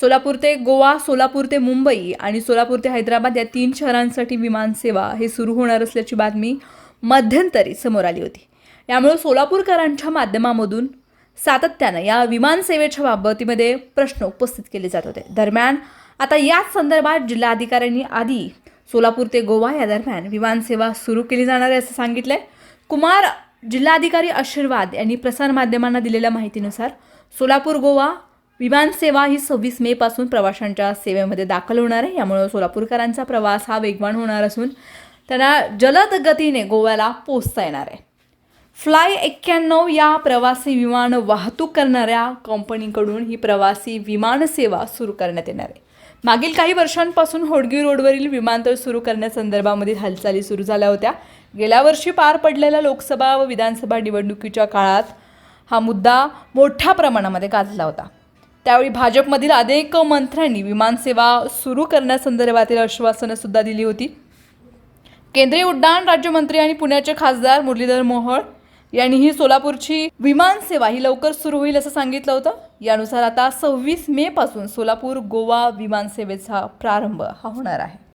सोलापूर ते गोवा सोलापूर ते मुंबई आणि सोलापूर ते हैदराबाद या तीन शहरांसाठी विमानसेवा हे सुरू होणार असल्याची बातमी मध्यंतरी समोर आली होती. यामुळे सोलापूरकरांच्या माध्यमामधून सातत्यानं या विमानसेवेच्या बाबतीमध्ये प्रश्न उपस्थित केले जात होते. दरम्यान आता याच संदर्भात जिल्हाधिकाऱ्यांनी आधी सोलापूर ते गोवा या दरम्यान विमानसेवा सुरू केली जाणार आहे असं सांगितलंय. कुमार जिल्हाधिकारी आशीर्वाद यांनी प्रसारमाध्यमांना दिलेल्या माहितीनुसार सोलापूर गोवा विमानसेवा ही सव्वीस मे पासून प्रवाशांच्या सेवेमध्ये दाखल होणार आहे. यामुळे सोलापूरकरांचा प्रवास हा वेगवान होणार असून त्यांना जलद गतीने गोव्याला पोचता येणार आहे. फ्लाय एक्क्याण्णव या प्रवासी विमान वाहतूक करणाऱ्या कंपनीकडून ही प्रवासी विमान सेवा सुरू करण्यात येणार आहे. मागील काही वर्षांपासून होडगी रोडवरील विमानतळ सुरू करण्यासंदर्भामध्ये हालचाली सुरू झाल्या होत्या. गेल्या वर्षी पार पडलेल्या लोकसभा व विधानसभा निवडणुकीच्या काळात हा मुद्दा मोठ्या प्रमाणामध्ये गाजला होता. त्यावेळी भाजपमधील अनेक मंत्र्यांनी विमानसेवा सुरू करण्यासंदर्भातील आश्वासनं सुद्धा दिली होती. केंद्रीय उड्डाण राज्यमंत्री आणि पुण्याचे खासदार मुरलीधर मोहोळ यांनीही सोलापूरची विमानसेवा ही लवकर सुरू होईल असं सांगितलं होतं. यानुसार आता सव्वीस मेपासून सोलापूर गोवा विमानसेवेचा प्रारंभ हा होणार आहे.